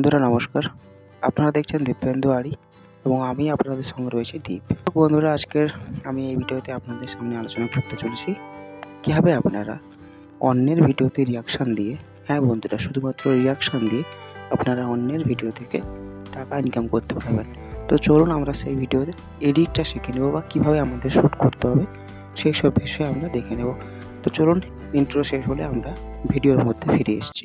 বন্ধুরা, নমস্কার। আপনারা দেখছেন দীপেন্দু আড়ি এবং আমি আপনাদের সঙ্গে রয়েছি দীপ। বন্ধুরা, আজকের আমি এই ভিডিওতে আপনাদের সামনে আলোচনা করতে চলেছি, কীভাবে আপনারা অন্যের ভিডিওতে রিয়াকশান দিয়ে হ্যাঁ বন্ধুরা, শুধুমাত্র রিয়াকশান দিয়ে আপনারা অন্যের ভিডিও থেকে টাকা ইনকাম করতে পারবেন। তো চলুন আমরা সেই ভিডিওতে এডিটটা শিখে নেব বা কীভাবে আমাদের শ্যুট করতে হবে, সেই সব বিষয়ে আমরা দেখে নেব। তো চলুন ইন্ট্রো শেষ হলে আমরা ভিডিওর মধ্যে ফিরে এসেছি।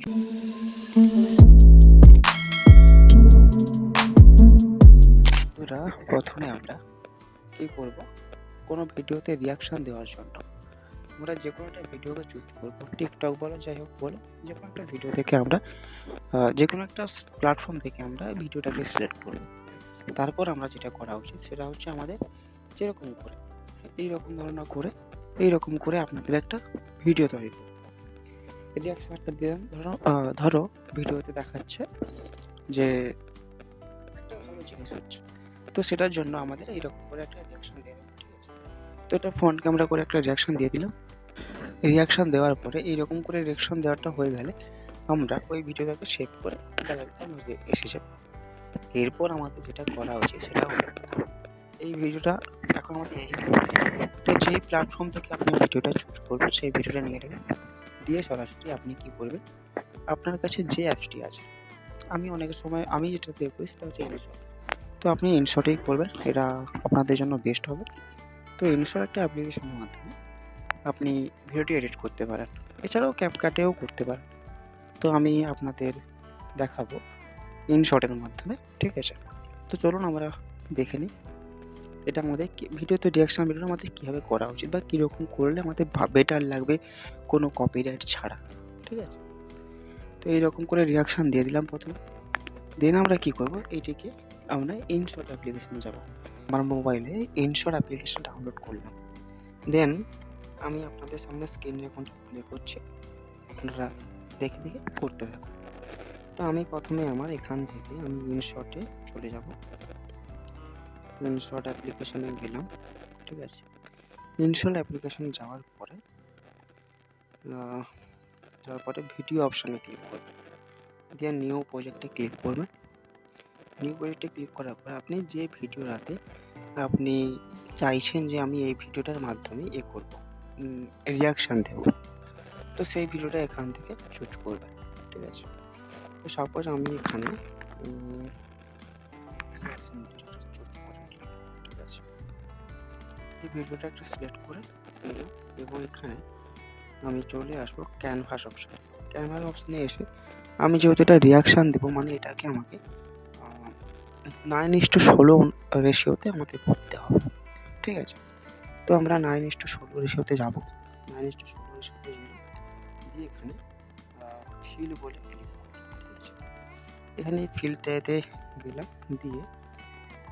প্রথমে আমরা কী করব? কোনো ভিডিওতে রিয়াকশান দেওয়ার জন্য। আমরা যে কোনো একটা ভিডিওকে চুজ করব। টিকটক বলো, যাই হোক বলো, যে কোনো একটা ভিডিও থেকে আমরা যে কোনো একটা প্ল্যাটফর্ম থেকে আমরা ভিডিওটাকে সিলেক্ট করব। তারপর আমরা যেটা করা উচিত, সেটা হচ্ছে আমাদের যেরকম করে, এইরকম ধরনের করে, এইরকম করে আপনাদের একটা ভিডিও তৈরি করতে একটা দিলাম ধরো ধরো, ভিডিওতে দেখাচ্ছে যে একটা ভালো জিনিস হচ্ছে। তো সেটার জন্য আমাদের এইরকম করে একটা রিয়াকশন দিয়ে ঠিক আছে তো এটা ফ্রন্ট ক্যামেরা করে একটা রিয়াকশন দিয়ে দিলাম। রিয়াকশন দেওয়ার পরে এইরকম করে রিয়াকশন দেওয়াটা হয়ে গেলে আমরা ওই ভিডিওটাকে সেভ করে গ্যালারিতে আমরা এসে যাব। এরপর আমাদের যেটা করা উচিত সেটা হলো এই ভিডিওটা এখন আমাদের তো যেই প্ল্যাটফর্ম থেকে আপনি ভিডিওটা চুজ করবেন সেই ভিডিওটা নিয়ে নেবেন। দিয়ে সরাসরি আপনি কি করবেন? আপনার কাছে যে অ্যাপসটি আছে, আমি অনেক সময়, আমি যেটা দেখব সেটা হচ্ছে ইনশট তো আপনি ইনশটেই করবেন, এটা আপনাদের জন্য বেস্ট হবে। তো ইনশট একটা অ্যাপ্লিকেশনের মাধ্যমে আপনি ভিডিওটি এডিট করতে পারেন। এছাড়াও ক্যাপকাটেও করতে পারেন। তো আমি আপনাদের দেখাবো ইনশটের মাধ্যমে, ঠিক আছে? তো চলুন আমরা দেখে নিই, এটা আমাদের ভিডিওতে রিয়াকশন ভিডিওটা আমাদের কীভাবে করা উচিত বা কীরকম করলে আমাদের বেটার লাগবে কোনো কপিরাইট ছাড়া, ঠিক আছে? তো এইরকম করে রিয়াকশান দিয়ে দিলাম প্রথমে। দেন আমরা কি করব? এইটিকে আমরা ইনশট অ্যাপ্লিকেশনে যাব। আমার মোবাইলে ইনশট অ্যাপ্লিকেশন ডাউনলোড করলাম। দেন আমি আপনাদের সামনে স্ক্রিন রেকর্ডটা প্লে করছি। আপনারা দেখে দেখে করতে থাকুন। তো আমি প্রথমে আমার এখান থেকে আমি ইনশটে চলে যাব। ইনশট অ্যাপ্লিকেশনে গেলাম, ঠিক আছে? ইনশট অ্যাপ্লিকেশন যাওয়ার পরে যাওয়ার পরে ভিডিও অপশানে ক্লিক করবেন। দিয়ে নিউ প্রজেক্টে ক্লিক করবেন। নিউ প্রজেক্টে ক্লিক করার পর আপনি যে ভিডিওটাতে আপনি চাইছেন যে আমি এই ভিডিওটার মাধ্যমে এ করব রিয়াকশান দেব, তো সেই ভিডিওটা এখান থেকে চুজ করবেন, ঠিক আছে? তো সাপোজ আমি এখানে ঠিক আছে? এই ভিডিওটা একটা সিলেক্ট করে এবং এখানে আমি চলে আসব ক্যানভাস অপশানে ক্যানভাস অপশানে এসে আমি যেহেতু এটা রিয়াকশান দেবো মানে এটাকে আমাকে নাইন ইস টু ষোলো রেশিওতে আমাদের করতে হবে, ঠিক আছে? তো আমরা নাইন ইস টু ষোলো রেশিওতে যাব। নাইন ইস টু ষোলো রেশিওতে দিয়ে এখানে ফিল বলে ক্লিক এখানে ফিলটাতে গেলাম, দিয়ে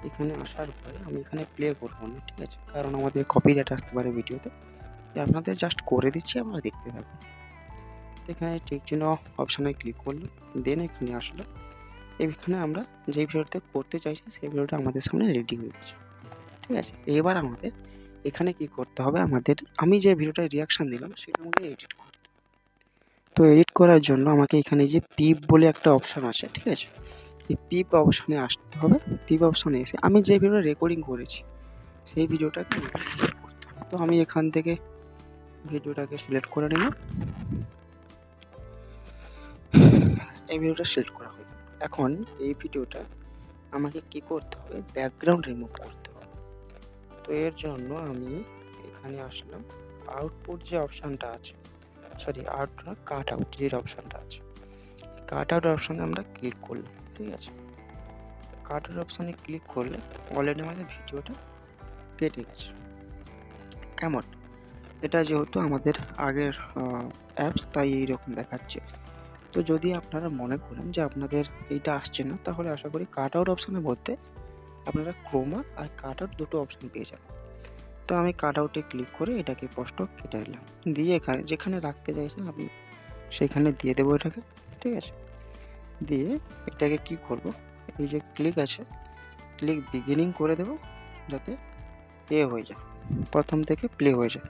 এখানে আসার পরে আমি এখানে প্লে করব না, ঠিক আছে? কারণ আমাদের কপিরাইট আসতে পারে ভিডিওতে আপনাদের জাস্ট করে দিচ্ছি আমরা দেখতে থাকুন। তো এখানে ঠিক চিহ্ন অপশানে ক্লিক করলাম দেন এখানে আসলো এখানে আমরা যে ভিডিওতে করতে চাইছি, সেই ভিডিওটা আমাদের সামনে রেডি গেছে। ঠিক আছে? এবার আমাদের এখানে কি করতে হবে? আমাদের, আমি যে ভিডিওটা রিয়াকশান দিলাম সেটা আমাদের এডিট করতে তো এডিট করার জন্য আমাকে এখানে যে পিপ বলে একটা অপশান আছে, ঠিক আছে? এই পিপ অপশানে আসতে হবে। পিপ অপশানে এসে আমি যে ভিডিওটা রেকর্ডিং করেছি, সেই ভিডিওটাকে আমাকে সিলেক্ট করতে হবে। তো আমি এখান থেকে ভিডিওটাকে সিলেক্ট করে নিলাম। এই ভিডিওটা সিলেক্ট করা হয়ে গেল। এখন এই ভিডিওটা আমাকে কি করতে হবে? ব্যাকগ্রাউন্ড রিমুভ করতে হবে। তো এর জন্য আমি এখানে আসলাম। আউটপুট যে অপশানটা আছে সরি আউট না কাট আউট যে অপশানটা আছে। কাট আউট অপশানে আমরা ক্লিক করলাম, ঠিক আছে? কাট আউট অপশানে ক্লিক করলে অলরেডি আমাদের ভিডিওটা কেটে গেছে। কেমন? এটা যেহেতু আমাদের আগের অ্যাপস তাই এইরকম দেখাচ্ছে। তো যদি আপনারা মনে করেন যে আপনাদের এইটা আসছে না, তাহলে আশা করি কাট আউট অপশানের মধ্যে আপনারা ক্রোমা আর কাট আউট দুটো অপশান পেয়ে যাবেন। তো আমি কাট আউটে ক্লিক করে এটাকে স্পষ্ট কেটে নিলাম। দিয়ে এখানে, যেখানে রাখতে চাইছেন আপনি সেখানে দিয়ে দেবো এটাকে, ঠিক আছে? দিয়ে এটাকে কি করব? এই যে ক্লিক আছে ক্লিক বিগিনিং করে দেব যাতে এ হয়ে যায়, প্রথম থেকে প্লে হয়ে যায়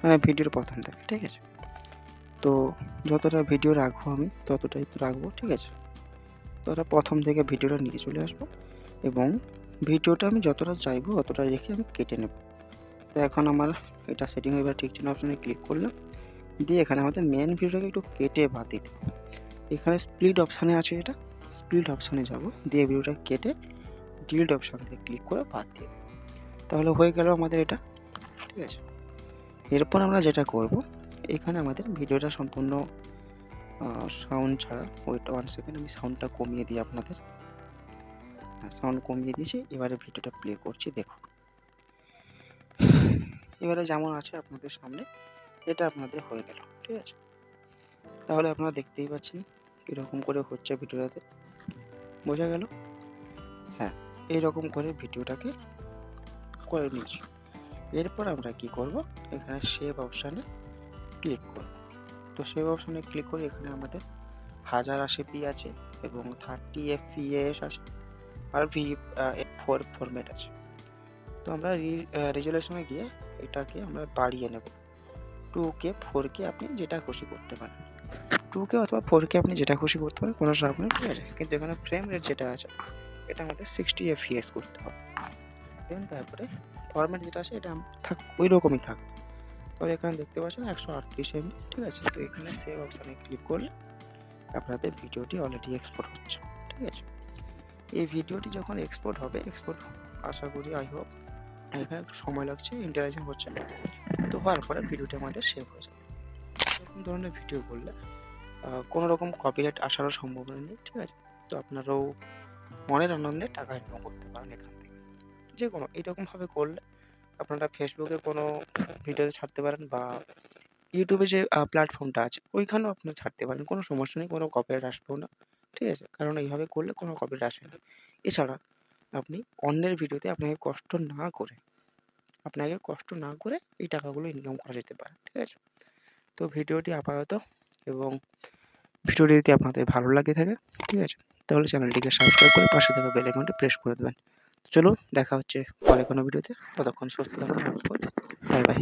মানে ভিডিওর প্রথম থেকে, ঠিক আছে? তো যতটা ভিডিও রাখব আমি, ততটাই তো রাখব, ঠিক আছে? তো ওটা প্রথম থেকে ভিডিওটা নিয়ে চলে আসব এবং ভিডিওটা আমি যতটা চাইব অতটা রেখে আমি কেটে নেব। তো এখন আমার এটা সেটিং এবার ঠিক চিহ্ন অপশানে ক্লিক করলাম। দিয়ে এখানে আমাদের মেন ভিডিওটাকে একটু কেটে বাদ দিতে। এখানে স্প্লিট অপশানে আছে এটা স্প্লিট অপশানে যাব। দিয়ে ভিডিওটা কেটে ডিলিট অপশান থেকে ক্লিক করে বাদ দিয়ে তাহলে হয়ে গেল আমাদের এটা, ঠিক আছে? এরপর আমরা যেটা করব এখানে আমাদের ভিডিওটা সম্পূর্ণ সাউন্ড ছাড়া। ওয়েট ওয়ান সেকেন্ড আমি সাউন্ডটা কমিয়ে দিই আপনাদের। সাউন্ড কমিয়ে দিয়েছি, এবারে ভিডিওটা প্লে করছি, দেখুন। এবারে যেমন আছে আপনাদের সামনে, এটা আপনাদের হয়ে গেল, ঠিক আছে? তাহলে আপনারা দেখতেই পাচ্ছেন কীরকম করে হচ্ছে ভিডিওটাতে। বোঝা গেল? হ্যাঁ এইরকম করে ভিডিওটাকে করে নিয়েছি। এরপর আমরা কি করব? এখানে সেভ অপশানে ক্লিক করব। তো সেভ অপশানে ক্লিক করে এখানে আমাদের হাজার আশি পি আছে এবং থার্টি এফ পিএস আছে আর ভি ফোর ফরম্যাট আছে। তো আমরা রেজুলেশনে গিয়ে এটাকে আমরা বাড়িয়ে নেব। টু কে ফোর কে আপনি যেটা খুশি করতে পারেন। টু কে অথবা ফোর কে আপনি যেটা খুশি করতে পারেন, কোনো চাপ নেই, ঠিক আছে? কিন্তু এখানে ফ্রেম রেট যেটা আছে, এটা আমাদের সিক্সটি এফপিএস করতে হবে। দেন তারপরে ফরম্যাট যেটা আছে, এটা থাক ওই রকমই থাক। তাহলে এখানে দেখতে পাচ্ছেন একশো আটত্রিশ এমবি ঠিক আছে? তো এখানে সেভ অপশানে ক্লিক করলে আপনাদের ভিডিওটি অলরেডি এক্সপোর্ট হচ্ছে, ঠিক আছে? এই ভিডিওটি যখন এক্সপোর্ট হবে এক্সপোর্ট আশা করি আই হোপ এখানে একটু সময় লাগছে ইন্টারাকশন হচ্ছে। না তো হওয়ার পরে ভিডিওটি আমাদের সেভ হয়ে যাবে। এরকম ধরনের ভিডিও করলে কোনো রকম কপিরাইট আসারও সম্ভাবনা নেই, ঠিক আছে? তো আপনারাও মনের আনন্দে টাকা ইনকাম করতে পারেন এখান থেকে। যে কোনো এরকমভাবে করলে আপনারা ফেসবুকে কোনো ভিডিও ছাড়তে পারেন বা ইউটিউবে যে প্ল্যাটফর্মটা আছে, ওইখানেও আপনারা ছাড়তে পারেন। কোনো সমস্যা নেই, কোনো কপিরাইট আসবেও না। ঠিক আছে? কারণ এইভাবে করলে কোনো কপিরাইট আসে না। এছাড়া আপনি অন্যের ভিডিওতে আপনাকে কষ্ট না করে, আপনাকে কষ্ট না করে এই টাকাগুলো ইনকাম করা যেতে পারে। ঠিক আছে? তো ভিডিওটি আপাতত এবং ভিডিওটি যদি আপনাদের ভালো লাগে থাকে, ঠিক আছে? তাহলে চ্যানেলটিকে সাবস্ক্রাইব করে পাশে থাকা বেল আইকনটি প্রেস করে দেবেন। চলো দেখা হচ্ছে পরে কোনো ভিডিওতে। ততক্ষণ সুস্থ থাকুন। Bye bye.